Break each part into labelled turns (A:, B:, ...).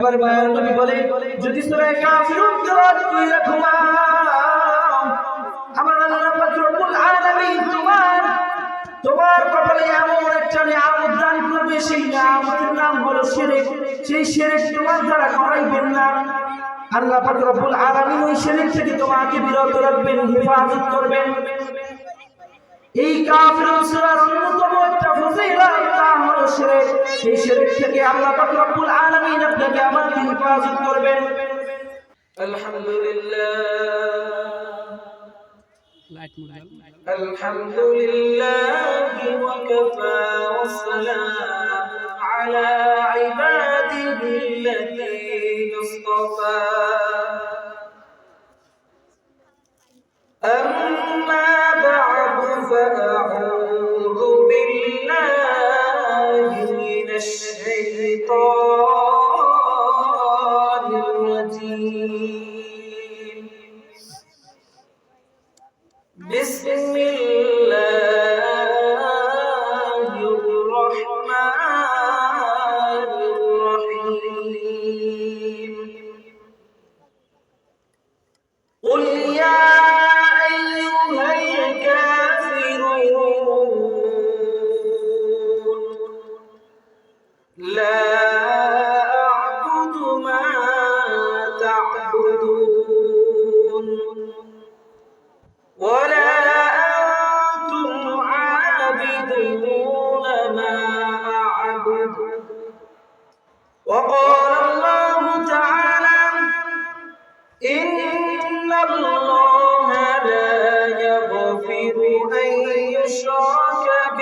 A: এবার মায়ার নবী বলে, যদি আমার আল্লাহ পাক রব্বুল আলামিন তোমার তোমার কপালে এমন একটা নিয়ামত দান করবে, সেই নিয়ামতের নাম হলো শিরক। সেই শিরক তোমার দ্বারা করাইবেন না। আল্লাহ পাক রব্বুল আলামিন ওই শিরক থেকে তোমাকে বিরত রাখবেন, হেফাজত করবেন। এই কাফিরুন সূরার অন্যতম
B: الحمد لله
A: الحمد لله وكفى والصلاة على عباده الذين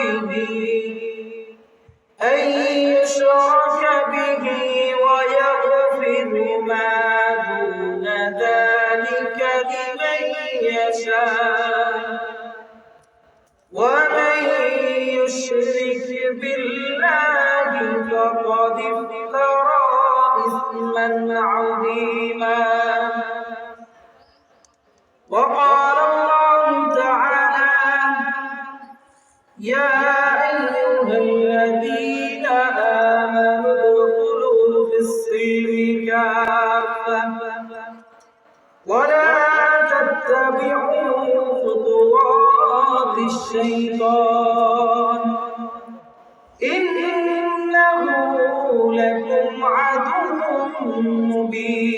A: you be. ولا تتبعوا خطوات الشيطان. إنه لكم عدو مبين.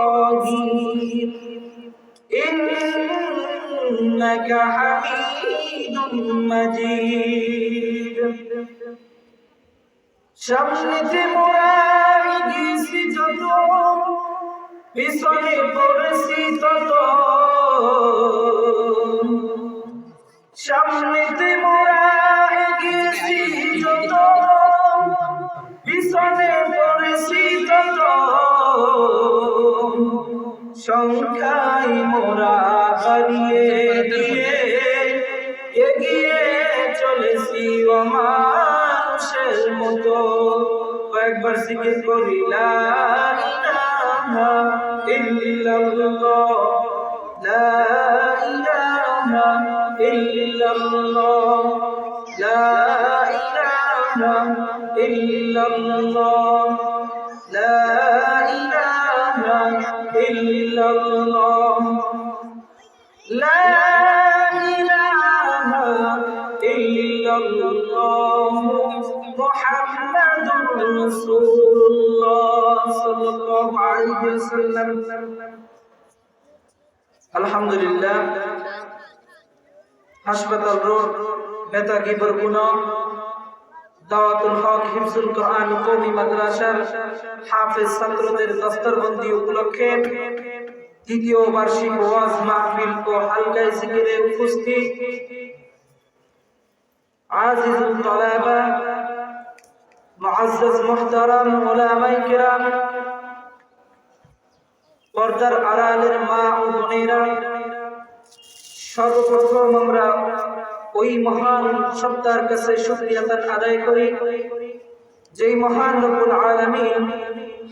A: إبراهيم إنك حميد مجيد সামনেতে মোরা গেছি যত পিছনে পড়েছি তত সামনেতে মোরা গেছি যত পিছনে পড়েছি তত সংখ্যায় মোরা হারিয়ে দিয়ে এগিয়ে চলেছি মানুষের মতো। কয়েকবার জিকির করি, লা ইলাহা ইল্লাল্লাহ, লা ইলাহা ইল্লাল্লাহ, লা ইলাহা ইল্লাল্লাহ ইল্লাল্লাহ لا إله إلا الله محمد رسول الله صلى الله عليه وسلم الحمد لله হাসপাতাল রোড বেতাগি বরগুনা দাওয়াতুল হক হিফজুল কোরআন কওমি মাদ্রাসার হাফেজ ছাত্রদের দস্তরবন্দি উপলক্ষে তৃতীয় বার্ষিক ওয়াজ মাহফিল ও হালকায় জিকিরে উপস্থিত আজিজুল তলাবা মুআজ্জাজ মুহতারাম উলামায়ে কিরাম, পর্দার আড়ালের মা ও বোনেরা, সর্বপ্রথম আমরা ওই মহান সত্তার কাছে শুকরিয়া আদায় করি। যেই মহান রব্বুল আলামিন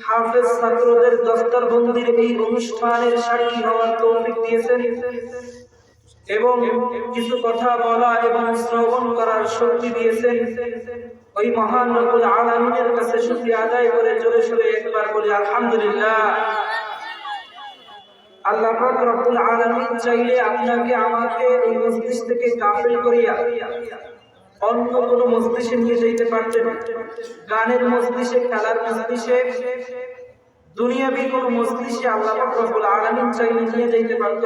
A: হাফেজ ছাত্রদের দস্তরবন্দির এই অনুষ্ঠানের সাক্ষী হওয়ার তৌফিক দিয়েছেন এবং কিছু কথা বলা এবং শ্রবণ করার শক্তি দিয়েছেন। ওই মহান রব্বুল আলামিনের কাছে শুকরিয়া আদায় করে জোরে সোরে একবার বলি, আলহামদুলিল্লাহ। আল্লাহ রব্বুল আলামিন চাইলে আপনাকে আমাকে এই থেকে করিয়া অন্য নিয়ে যেতে পারতেন। গানের খেলার দুনিয়াবি আল্লাহ রব্বুল আলামিন চাইলে নিয়ে যেতে পারত।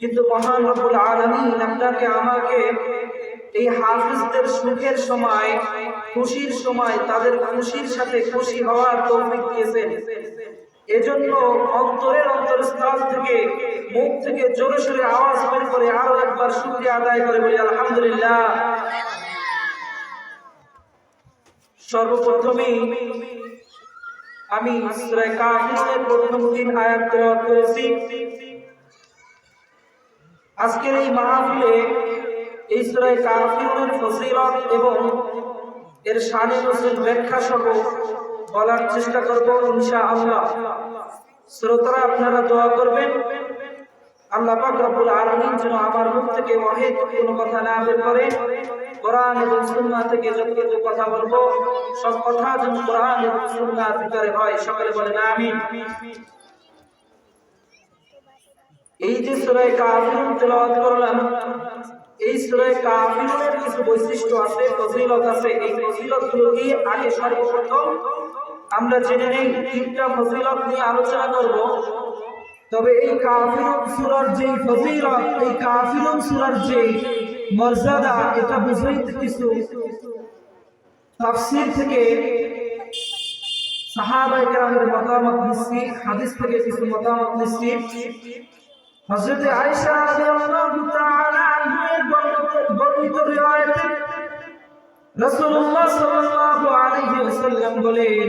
A: কিন্তু মহান রব্বুল আলামিন আপনাকে আমাকে এই হাফিজদের সুখের সময়, খুশির সময়, তাদের খুশির সাথে খুশি হওয়ার তৌফিক দিয়েছেন। এজন্য অন্তরের অন্তরস্থল থেকে মুখ থেকে জোরে সোরে আওয়াজ বের করে আরও একবার শুকরিয়া আদায় করে বলি, আলহামদুলিল্লাহ। সর্বপ্রথমেই আমি সূরা কাফিরের প্রথম তিন আয়াত তেলাওয়াত করেছি। আজকের এই মাহফিলে এই সূরা কাফিরের ফজিলত এবং এর শানে ব্যাখ্যা সহ বলার চেষ্টা করব ইনশাআল্লাহ। শ্রোতারা, আপনারা দোয়া করবেন। আল্লাহ পাক রব্বুল যেন আমার মুখ থেকে কোনো কথা না বের করে। কোরআন এবং সুন্নাহ থেকে কথা বলব, সব কথা যেন কোরআন এবং সুন্নাহর ভিতরে হয়। সকলে বলেন আমিন। এই যে সূরা কাফিরুন তেলাওয়াত করলাম, এই সূরা কাফিরুনের কিছু বৈশিষ্ট্য আছে, ফজিলত আছে। এই কি আগে সর্বপ্রথম আমরা নেই, তিনটা ফজিলত নিয়ে আলোচনা করব। তবে এই কাফিরুন সূরার যে ফজিলত, এই কাফিরুন সূরার যে মর্যাদা, এটা বুঝাইতে কিছু তাফসীর থেকে সাহাবায়ে কেরামের মতামত নিচ্ছি, হাদিস থেকে কিছু মতামত নিচ্ছি। হযরত আয়েশা রাদিয়াল্লাহু তাআলা আনহার বর্ণিত রিওয়ায়াতে রাসূলুল্লাহ সাল্লাল্লাহু আলাইহি ওয়াসাল্লাম বলেন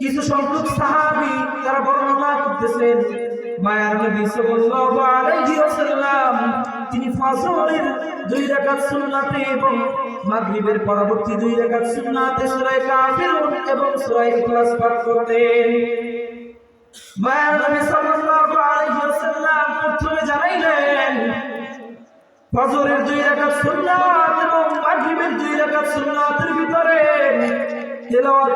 A: কিছু সংখ্যক সাহাবী তারা বর্ণনা করতেছেন, মায়ার নবী সাল্লাল্লাহু আলাইহি ওয়াসাল্লাম, তিনি ফজরের দুই রাকাত সুন্নাতে এবং মাগরিবের পরবর্তী দুই রাকাত সুন্নাতে সূরা কাফিরুন এবং সূরা ইখলাস পাঠ করতেন। মায়ার নবী সাল্লাল্লাহু আলাইহি ওয়াসাল্লাম প্রথমে জানাইলেন, ফজরের দুই রাকাত সুন্নাত এবং মাগরিবের দুই রাকাত সুন্নাতের ভিতরে তেলাওয়াত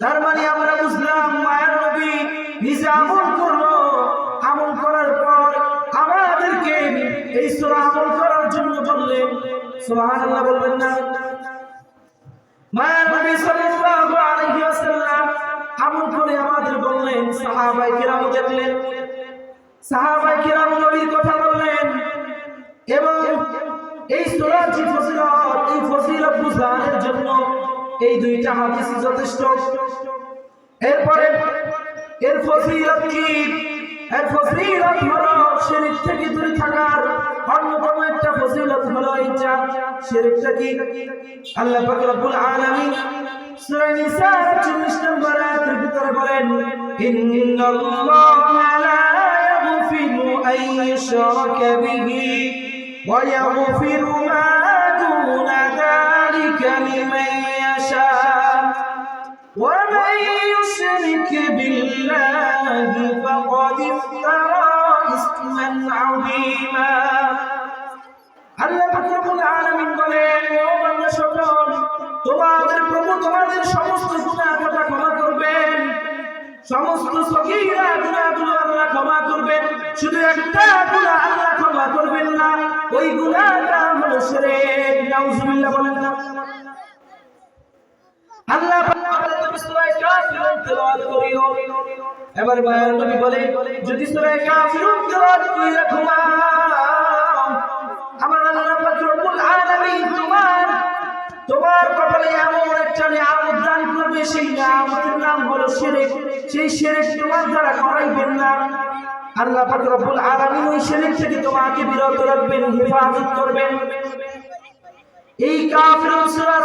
A: তার মানে আমরা বুঝলাম মায়ের নবী নিজে আমল করল। আমল করার পর আমাদেরকে এই সূরা আমল করার জন্য বললেন, সুবহানাল্লাহ বলবেন না। মায়ের নবী সাল্লাল্লাহু আলাইহি ওয়াসাল্লাম আমল করে আমাদের বললেন, সাহাবায়ে কিরাম দেখলেন। সাহাবায়ে কিরাম নবীর কথা বললেন এবং এই সূরার যে ফজিলত, এই ফজিলত বুঝানোর জন্য এই দুইটা হাদিস যথেষ্ট। এরপরে, এর ফজিলত কি? এর ফজিলত হলো শিরক থেকে দূরে থাকার অন্যতম একটা ফজিলত হলো এইটা শিরকটা কি? আল্লাহ পাক রব্বুল আলামিন সূরা নিসা 40 নম্বর আয়াতের ভিতরে বলেন, ইন্নাল্লাহা লা ইয়াগফিরু আন ইউশরাকা বিহি ওয়া ইয়াগফিরু মা দুনা যালিকা লিমান ইয়াশা ومن يشرك بالله فقد افترى إثما عظيما আল্লাহ রব্বুল আলামিন বলেন ও বান্দা সকল তোমাদের প্রভু তোমাদের সমস্ত গুনাহ কথা ক্ষমা করবেন সমস্ত সগীরা গুনাহগুলো আল্লাহ ক্ষমা করবেন শুধু একটা এবার মায়ের নবী বলে, যদি সূরা কাফিরুন তোমার কপালে এমন একটা করবে, সেই নিয়ামতের নাম হলো শিরক। সেই তোমার দ্বারা করাইবেন না। আল্লাহ পাক রব্বুল আলামিন ওই শিরক থেকে তোমাকে বিরত রাখবেন, হেফাজত করবেন। এই কাফির সূরার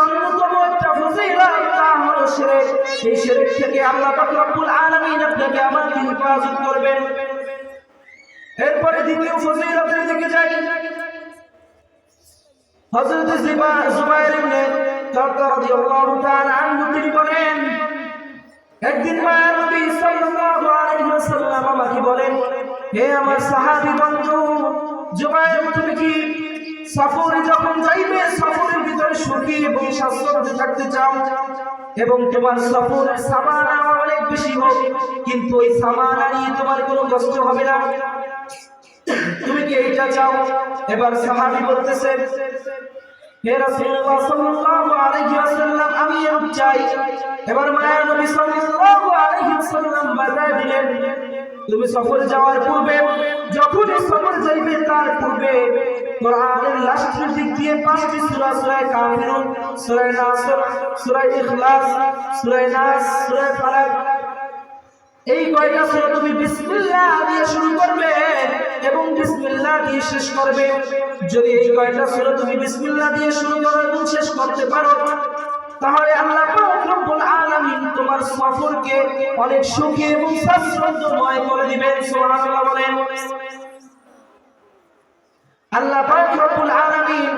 A: হলো শিরক এই শিরক থেকে আল্লাহ পাক রব্বুল আলামিন আপনাকে আমাকে হেফাজত করবেন। এরপরে দ্বিতীয় ফজিলতের দিকে যাই। হযরত জুবাইর ইবনে তারকা রাদিয়াল্লাহু তাআলা আনহু, তিনি বলেন, একদিন মায়ের নবী সাল্লাল্লাহু আলাইহি ওয়াসাল্লাম আমাকে বলেন, হে আমার সাহাবী বন্ধু জুবাইর, তুমি কি সফরে যখন যাইবে, সফরের ভিতরে সুখী এবং স্বাস্থ্যে থাকতে চাও? এবং তোমার সফর সামানা অনেক বেশি হোক, কিন্তু ওই সামানা নিয়ে তোমার কোনো কষ্ট হবে না। তুমি কি এইটা চাও? এবার সাহাবি বলতেছেন আমি এরূপ চাই। এবার মায়া নবী সাল্লাল্লাহু আলাইহি ওয়াসাল্লাম বাজায় দিলেন। তুমি সফরে যাওয়ার পূর্বে যখন সফর যাইবে তার পূর্বে কোরআনের লাস্টের দিক দিয়ে পাঁচটি ইখলাস নাস ফালাক। এই কয়টা তুমি বিসমিল্লাহ দিয়ে শুরু করবে এবং বিসমিল্লাহ দিয়ে শেষ করবে। যদি এই কয়টা সূরা তুমি বিসমিল্লাহ দিয়ে শুরু করো এবং শেষ করতে পারো, তাহলে আল্লাহ তোমার সফরকে অনেক সুখী এবং স্বাচ্ছন্দ্যময় করে দিবেন, সুবহানাল্লাহ বলেন। আল্লাহ পাক রব্বুল আলামিন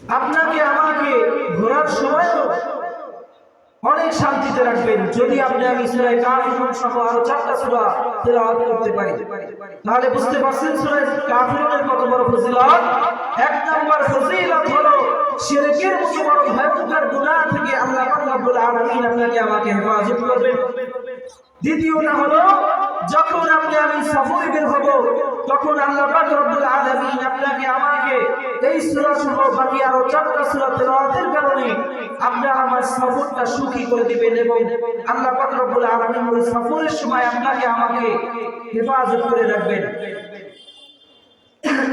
A: আপনাকে আমাকে ঘোরার সময়ও অনেক শান্তিতে রাখবেন। যদি আপনি আমি সূরা কাফিরুন সহ আরও চারটা সূরা তেলাওয়াত করতে পারি, তাহলে বুঝতে পারছেন সূরা কাফিরুনের কত বড় ফজিলত? এক নাম্বার ফজিলত হলো শিরকের মতো বড় ভয়ঙ্কর গুনাহ থেকে আল্লাহ পাক রব্বুল আলামিন আপনাকে আমাকে হেফাজত করবেন। দ্বিতীয়টা হলো, যখন আপনি আমি সফরে বের হব, তখন আল্লাহ পাক রব্বুল আলামিন আপনাকে আমাকে এই সূরা সহ বাকি আরও চারটা সূরা তেলাওয়াতের কারণে আপনার আমার সফরটা সুখী করে দিবেন এবং আল্লাহ পাক রব্বুল আলামিন ওই সফরের সময় আপনাকে আমাকে হেফাজত করে রাখবেন।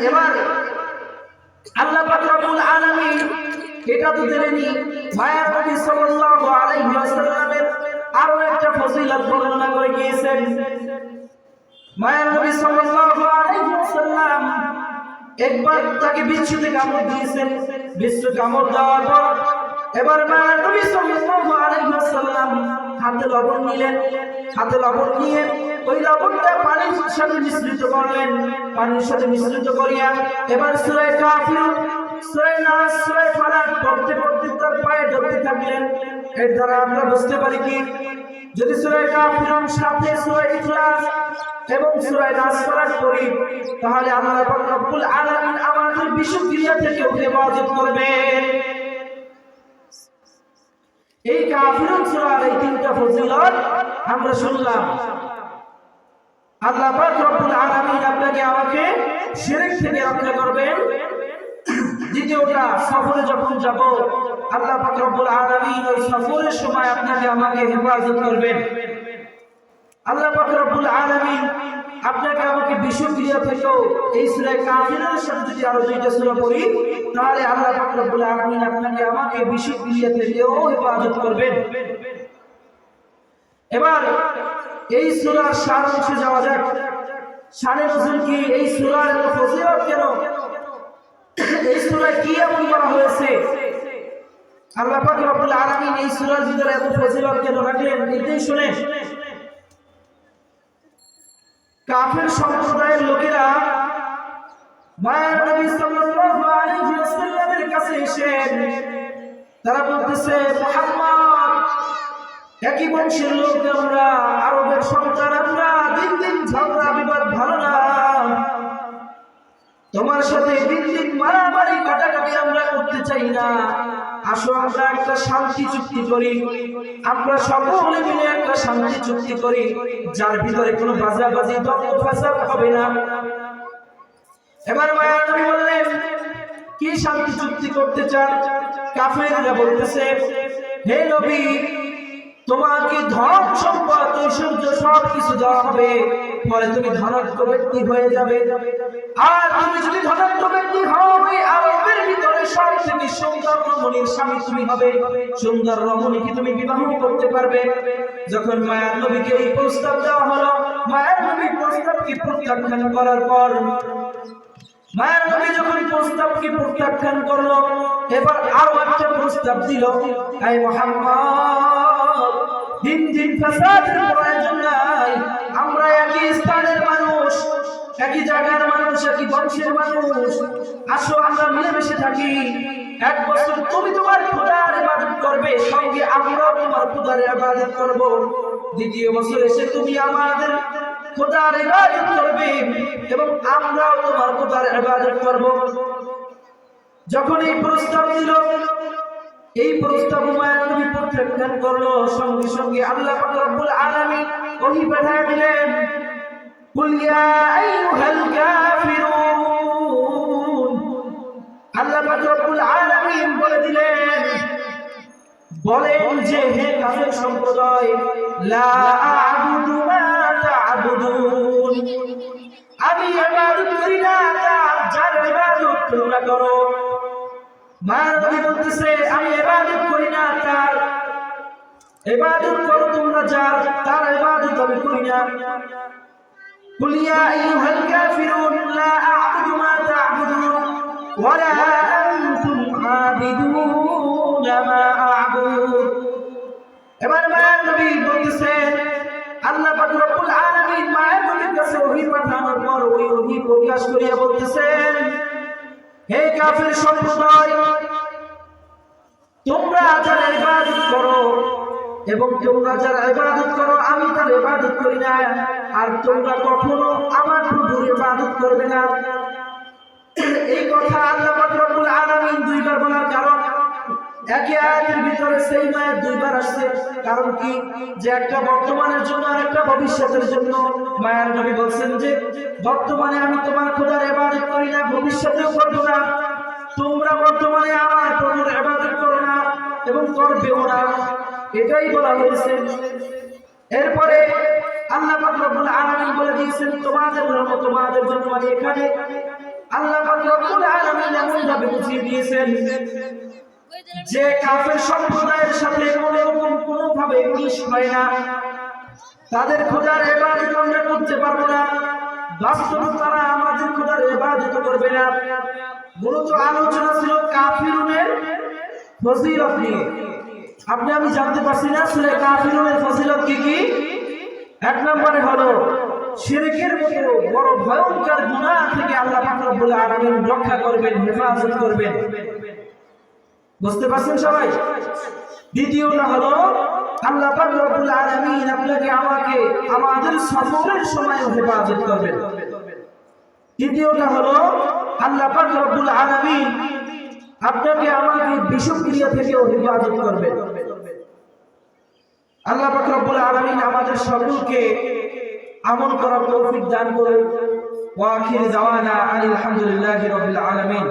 A: এবার আল্লাহ আলামিন এটা তো জেনেনি। মায়া নবী সাল্লাল্লাহু আলাইহি ওয়াসাল্লামের আরও একটা ফজিলত বর্ণনা করে গিয়েছেন। নবী সাল্লাল্লাহু আলাইহি ওয়াসাল্লাম একবার তাকে বিচ্ছুতে কামড় দিয়েছেন। বিশ্ব কামড় দেওয়ার পর এবার মায়া নবী সাল্লাল্লাহু আলাইহি ওয়াসাল্লাম হাতে লবণ নিলেন। হাতে লবণ নিয়ে ওই লবণটা পানির সাথে মিশ্রিত করলেন পানির সাথে মিশ্রিত করিয়া এবার সূরা কাফিরুন সূরা নাস সূরা ফালাক পড়তে পড়তে তার পায়ে ধরতে থাকলেন। এর দ্বারা আমরা বুঝতে পারি কি, যদি সূরা কাফিরুন সাথে সূরা ইখলাস এবং সূরা নাস পাঠ করি তাহলে আল্লাহ পাক রব্বুল আলামিন আমাদের বিশুদ্ধিয়া থেকে হেফাজত করবেন। এই কাফিরুন সূরার এই তিনটা ফজিলত আমরা শুনলাম। আল্লাহ পাক রব্বুল আলামিন আপনাকে আমাকে শিরক থেকে রক্ষা করবেন। দ্বিতীয়টা, সফরে যখন যাব, আল্লাহ পাক রব্বুল আলামিন ওই সফরের সময় আপনাকে আমাকে হেফাজত করবেন। আল্লাহ পাক রব্বুল আলামিন আপনাকে আমাকে বিশ্বক্রিয়া থেকেও এই সূরা কাফিরের সাথে যদি আরও দুইটা সূরা পড়ি, তাহলে আল্লাহ পাক রব্বুল আলামিন আপনাকে আমাকে বিশ্বক্রিয়া থেকেও হেফাজত করবেন। এবার এই সূরার সারাংশে যাওয়া যাক। শানে নজুল কি এই সূরার ফজিলত কেন? এই সূরায় কি এমন করা হয়েছে? আল্লাহ পাক রব্বুল আলামিন এই ভিতরে এত ফজিলত কেন রাখলেন? কাফের সম্প্রদায়ের লোকেরা মায়ের নবী সাল্লাল্লাহু আলাইহি ওয়াসাল্লামের কাছে এসে তারা বলতেছে, মুহাম্মদ একই বংশের লোক আমরা, আরবের সন্তান আমরা, দিন দিন ঝগড়া বিবাদ ভালো না। তোমার সাথে দিন দিন মারামারি কাটাকাটি আমরা করতে চাই না। আসো আমরা একটা শান্তি চুক্তি করি। আমরা সকলে মিলে একটা শান্তি চুক্তি করি, যার ভিতরে কোনো বাজাবাজি দ্বন্দ্ব ফাসাদ হবে না। এবার মায়া নবী বললেন, কি শান্তি চুক্তি করতে চান? কাফেররা বলতেছে, হে নবী তোমাকে ধন সম্পদ ঐশ্বর্য সব কিছু দেওয়া হবে। পরে তুমি ধনাত্ম ব্যক্তি হয়ে যাবে। আর তুমি যদি ধনাত্ম ব্যক্তি হও আরবের ভিতরে সব থেকে সুন্দর রমণীর স্বামী তুমি হবে। সুন্দর রমণীকে তুমি বিবাহ করতে পারবে? যখন মায়ার নবীকে এই প্রস্তাব দেওয়া হলো, মায়ার নবী প্রস্তাবকে প্রত্যাখ্যান করার পর, মায়ের নবী যখন প্রস্তাবকে প্রত্যাখ্যান করল, এবার আরও একটা প্রস্তাব দিল। তাই মোহাম্মদ! দিন দিন ফাসাদের প্রয়োজন নাই আমরা একই স্থানের মানুষ, একই জায়গার মানুষ, একই বংশের মানুষ। আসো, আমরা মিলেমিশে থাকি। এক বছর তুমি তোমার খোদার ইবাদত করবে, সঙ্গে আমরাও তোমার খোদার ইবাদত করব। দ্বিতীয় বছর এসে তুমি আমাদের খোদার ইবাদত করবে এবং আমরাও তোমার খোদার ইবাদত করব। যখন এই প্রস্তাব দিল এই প্রস্তাব হুমায়ুন নবী প্রত্যাখ্যান করল, সঙ্গে সঙ্গে আল্লাহ রব্বুল আলামিন ওহী পাঠিয়ে দিলেন, কুল ইয়া আইয়ুহাল কাফিরুন। আল্লাহ রব্বুল আলামিন বলে দিলেন, বলেন যে হে কাফের সম্প্রদায়, লা আ'বুদু মা তা'বুদুন। আমি ইবাদত করি না যার ইবাদত তোমরা করো। মায়ের নবী বলতেছে আমি ইবাদত করি না তার ইবাদত করো তোমরা যার তার ইবাদত আমি করি না قل يا أيها الكافرون لا أعبد ما تعبدون ولا أنتم عابدون ما أعبد এবার মায়ের নবী বলতেছেন আল্লাহ পাক রব্বুল আলামিন মায়ের নবীর কাছে ওহী পাঠানোর পর ওই ওহী প্রকাশ করিয়া বলতেছেন হে কাফের সম্প্রদায়, তোমরা যারা ইবাদত করো এবং তোমরা যারা ইবাদত করো, আমি তার ইবাদত করি না। আর তোমরা কখনো আমার প্রভুর ইবাদত করবে না। এই কথা আল্লাহ রব্বুল আলামিন দুইবার বলার কারণ একই আয়াতের ভিতরে সেই মায়ের দুইবার আসছে। কারণ কি? যে একটা বর্তমানের জন্য আর একটা ভবিষ্যতের জন্য। মায়ের নবী বলছেন যে, বর্তমানে আমি তোমার খোদার ইবাদত করি না, ভবিষ্যতেও করব না। তোমরা বর্তমানে আমার প্রভুর ইবাদত করো না এবং করবেও না। এটাই বলা হয়েছে। এরপরে আল্লাহ রব্বুল আলামিন বলে দিয়েছেন, তোমাদের ধর্ম তোমাদের জন্য মানে এখানে আল্লাহ রব্বুল আলামিন এমন ভাবে বুঝিয়ে দিয়েছেন যে কাফের সম্প্রদায়ের সাথে কোনো রকম কোনো ভাবে মিশ হয় না, তাদের খোদার ইবাদত আমরা করতে পারব না। তারা আমাদের খোদার ইবাদত করবে না। মূলত আলোচনা ছিল কাফিরুনের ফজিলত নিয়ে। আপনি, আমি জানতে পারছি না সুরে কাফিরুনের ফজিলত কি কি? এক নম্বরে হলো, শিরকের মতো বড় ভয়ঙ্কর গুনাহ থেকে আল্লাহ পাক রব্বুল আলামিন রক্ষা করবেন, হেফাজত করবেন। বুঝতে পারছেন সবাই? দ্বিতীয়টা হলো, আল্লাহ পাক রব্বুল আলামিন আপনাকে আমাকে আমাদের সফরের সময় হেফাজত করবেন। দ্বিতীয়টা হলো, আল্লাহ পাক রব্বুল আলামিন আপনাকে আমাকে বিষক্রিয়া থেকেও হেফাজত করবেন। আল্লাহ পাক রব্বুল আলামিন আমাদের সকলকে আমল করার তৌফিক দান করুন। ওয়া আখির দাওয়ানা আলহামদুলিল্লাহি রাব্বিল আলামিন।